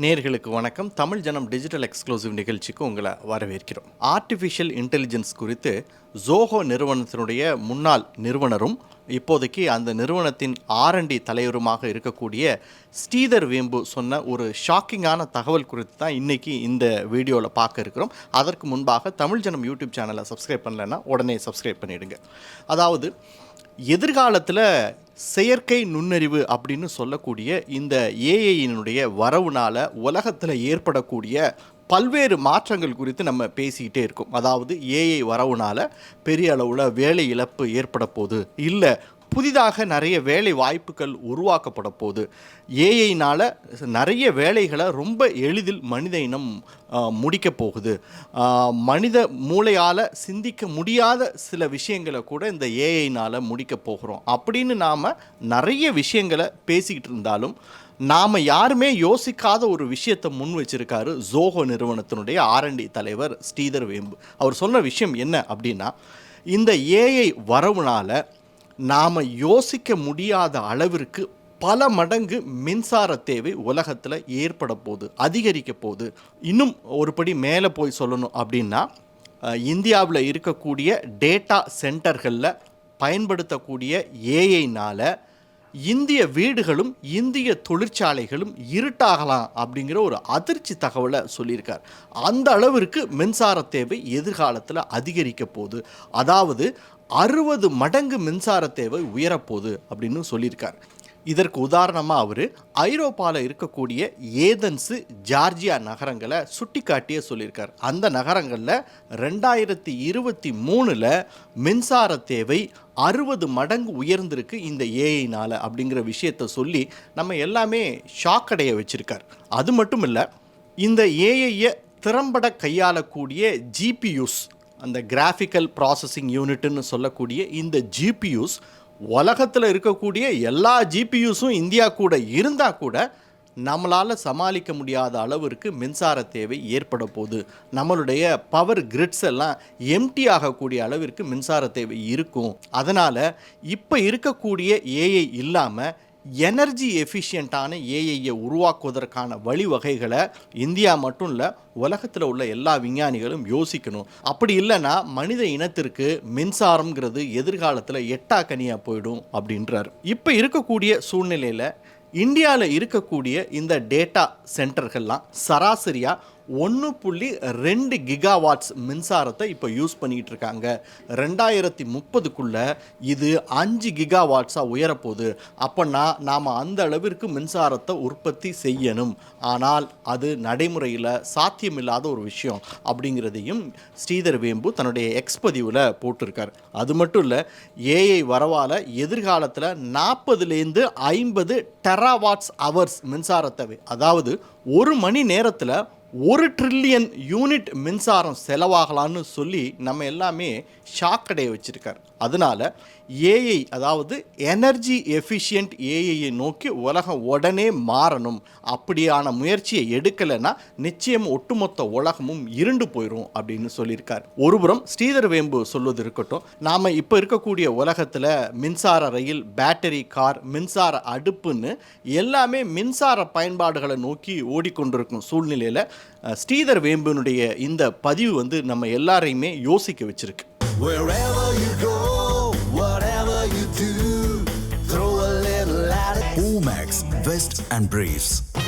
நேர்களுக்கு வணக்கம். தமிழ் ஜனம் டிஜிட்டல் எக்ஸ்க்ளூசிவ் நிகழ்ச்சிக்கு உங்களை வரவேற்கிறோம். ஆர்டிஃபிஷியல் இன்டெலிஜென்ஸ் குறித்து ஜோஹோ நிறுவனத்தினுடைய முன்னாள் நிறுவனரும் இப்போதைக்கு அந்த நிறுவனத்தின் ஆர்என்டி தலைவருமாக இருக்கக்கூடிய ஸ்ரீதர் வேம்பு சொன்ன ஒரு ஷாக்கிங்கான தகவல் குறித்து தான் இன்றைக்கி இந்த வீடியோவில் பார்க்க இருக்கிறோம். அதற்கு முன்பாக தமிழ் ஜனம் யூடியூப் சேனலை சப்ஸ்கிரைப் பண்ணலைன்னா உடனே சப்ஸ்கிரைப் பண்ணிவிடுங்க அதாவது எதிர்காலத்தில் செயற்கை நுண்ணறிவு அப்படின்னு சொல்லக்கூடிய இந்த ஏஐயினுடைய வரவுனால உலகத்தில் ஏற்படக்கூடிய பல்வேறு மாற்றங்கள் குறித்து நம்ம பேசிக்கிட்டே இருக்கோம். அதாவது ஏஐ வரவுனால பெரிய அளவில் வேலை இழப்பு ஏற்பட போகுது. இல்லை புதிதாக நிறைய வேலை வாய்ப்புகள் உருவாக்கப்பட போகுது. ஏஐனால் நிறைய வேலைகளை ரொம்ப எளிதில் மனித இனம் முடிக்க போகுது. மனித மூளையால் சிந்திக்க முடியாத சில விஷயங்களை கூட இந்த ஏஐனால் முடிக்க போகிறோம். அப்படின்னு நாம் நிறைய விஷயங்களை பேசிக்கிட்டு இருந்தாலும் நாம் யாருமே யோசிக்காத ஒரு விஷயத்தை முன் வச்சிருக்காரு ஜோஹோ நிறுவனத்தினுடைய ஆர்என்டி தலைவர் ஸ்ரீதர் வேம்பு. அவர் சொன்ன விஷயம் என்ன அப்படின்னா இந்த ஏஐ வரவுனால நாம் யோசிக்க முடியாத அளவிற்கு பல மடங்கு மின்சார தேவை உலகத்தில் ஏற்பட போகுது அதிகரிக்க போகுது. இன்னும் ஒருபடி மேலே போய் சொல்லணும் அப்படின்னா இந்தியாவில் இருக்கக்கூடிய டேட்டா சென்டர்களில் பயன்படுத்தக்கூடிய ஏஐனால் இந்திய வீடுகளும் இந்திய தொழிற்சாலைகளும் இருட்டாகலாம் அப்படிங்கிற ஒரு அதிர்ச்சி தகவலை சொல்லியிருக்கார். அந்த அளவிற்கு மின்சார தேவை எதிர்காலத்தில் அதிகரிக்க போகுது. அதாவது அறுபது மடங்கு மின்சார தேவை உயரப்போகுது அப்படின்னு சொல்லியிருக்கார். இதற்கு உதாரணமாக அவர் ஐரோப்பாவில் இருக்கக்கூடிய ஏதென்ஸு ஜார்ஜியா நகரங்களை சுட்டிக்காட்டியே சொல்லியிருக்கார். அந்த நகரங்களில் ரெண்டாயிரத்தி இருபத்தி மூணில் மின்சார தேவை அறுபது மடங்கு உயர்ந்திருக்கு இந்த ஏஐனால் அப்படிங்கிற விஷயத்தை சொல்லி நம்ம எல்லாமே ஷாக் அடைய வச்சிருக்கார். அது மட்டும் இல்லை இந்த ஏஐயை திறம்பட கையாளக்கூடிய ஜிபியூஸ் அந்த கிராஃபிக்கல் ப்ராசஸிங் யூனிட்னு சொல்லக்கூடிய இந்த ஜிபியூஸ் உலகத்தில் இருக்கக்கூடிய எல்லா ஜிபியூஸும் இந்தியா கூட இருந்தால் கூட நம்மளால் சமாளிக்க முடியாத அளவிற்கு மின்சார தேவை ஏற்பட போகுது. நம்மளுடைய பவர் கிரிட்ஸ் எல்லாம் எம்டி ஆகக்கூடிய அளவிற்கு மின்சார தேவை இருக்கும். அதனால் இப்போ இருக்கக்கூடிய ஏஐ இல்லாமல் எனர்ஜி எஃபிஷியண்ட்டான ஏஐயை உருவாக்குவதற்கான வழிவகைகளை இந்தியா மட்டும் இல்லை உலகத்தில் உள்ள எல்லா விஞ்ஞானிகளும் யோசிக்கணும். அப்படி இல்லைன்னா மனித இனத்திற்கு மின்சாரம்ங்கிறது எதிர்காலத்தில் எட்டா கனியாக போயிடும் அப்படின்றார். இப்போ இருக்கக்கூடிய சூழ்நிலையில் இந்தியாவில் இருக்கக்கூடிய இந்த டேட்டா சென்டர்கள்லாம் சராசரியாக ஒன்று புள்ளி ரெண்டு கிகாவாட்ஸ் மின்சாரத்தை இப்போ யூஸ் பண்ணிகிட்டு இருக்காங்க ரெண்டாயிரத்தி முப்பதுக்குள்ளே இது அஞ்சு கிகாவாட்ஸாக உயரப்போகுது. அப்போனா நாம் அந்த அளவிற்கு மின்சாரத்தை உற்பத்தி செய்யணும். ஆனால் அது நடைமுறையில் சாத்தியமில்லாத ஒரு விஷயம் அப்படிங்கிறதையும் ஸ்ரீதர் வேம்பு தன்னுடைய எக்ஸ் பதிவில் போட்டிருக்கார். அது மட்டும் இல்லை ஏஐ வரவால் எதிர்காலத்தில் நாற்பதுலேருந்து ஐம்பது டெராவாட்ஸ் ஹவர்ஸ் மின்சாரத்தை அதாவது ஒரு மணி நேரத்தில் ஒரு ட்ரில்லியன் யூனிட் மின்சாரம் செலவாகலான்னு சொல்லி நம்ம எல்லாமே ஷாக் அடைய வச்சிருக்கார். அதனால ஏஐ அதாவது எனர்ஜி எஃபிஷியன்ட் ஏஐயை நோக்கி உலகம் உடனே மாறணும். அப்படியான முயற்சியை எடுக்கலைன்னா நிச்சயம் ஒட்டுமொத்த உலகமும் இருண்டு போயிடும் அப்படின்னு சொல்லியிருக்கார். ஒருபுறம் ஸ்ரீதர் வேம்பு சொல்வது இருக்கட்டும் நாம் இப்போ இருக்கக்கூடிய உலகத்தில் மின்சார ரயில் பேட்டரி கார் மின்சார அடுப்புன்னு எல்லாமே மின்சார பயன்பாடுகளை நோக்கி ஓடிக்கொண்டிருக்கும் சூழ்நிலையில் ஸ்ரீதர் வேம்புனுடைய இந்த பதிவு வந்து நம்ம எல்லாரையுமே யோசிக்க வச்சிருக்கு. Omax, Vest and Briefs.